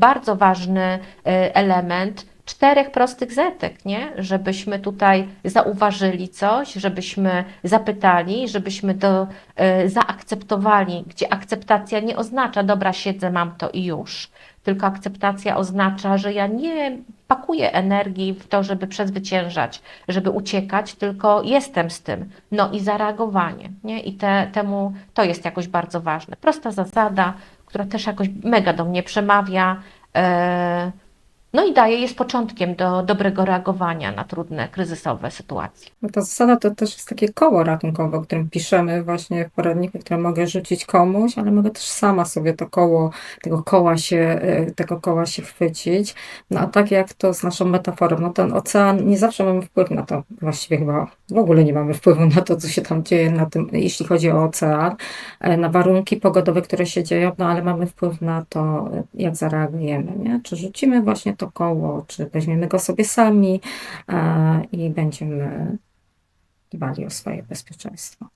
Bardzo ważny e, element czterech prostych zetek, nie? Żebyśmy tutaj zauważyli coś, żebyśmy zapytali, żebyśmy to e, zaakceptowali, gdzie akceptacja nie oznacza, dobra, siedzę, mam to i już, tylko akceptacja oznacza, że ja nie pakuję energii w to, żeby przezwyciężać, żeby uciekać, tylko jestem z tym. No i zareagowanie, nie? I te, temu to jest jakoś bardzo ważne. Prosta zasada, która też jakoś mega do mnie przemawia. No i daje, jest początkiem do dobrego reagowania na trudne, kryzysowe sytuacje. No ta zasada to też jest takie koło ratunkowe, o którym piszemy właśnie w poradniku, które mogę rzucić komuś, ale mogę też sama sobie to koło, tego koła się, e, tego koła się chwycić. No a tak jak to z naszą metaforą, no ten ocean, nie zawsze mamy wpływ na to, właściwie chyba w ogóle nie mamy wpływu na to, co się tam dzieje na tym, jeśli chodzi o ocean, e, na warunki pogodowe, które się dzieją, no ale mamy wpływ na to, e, jak zareagujemy, nie? Czy rzucimy właśnie to koło, czy weźmiemy go sobie sami e, i będziemy dbali o swoje bezpieczeństwo.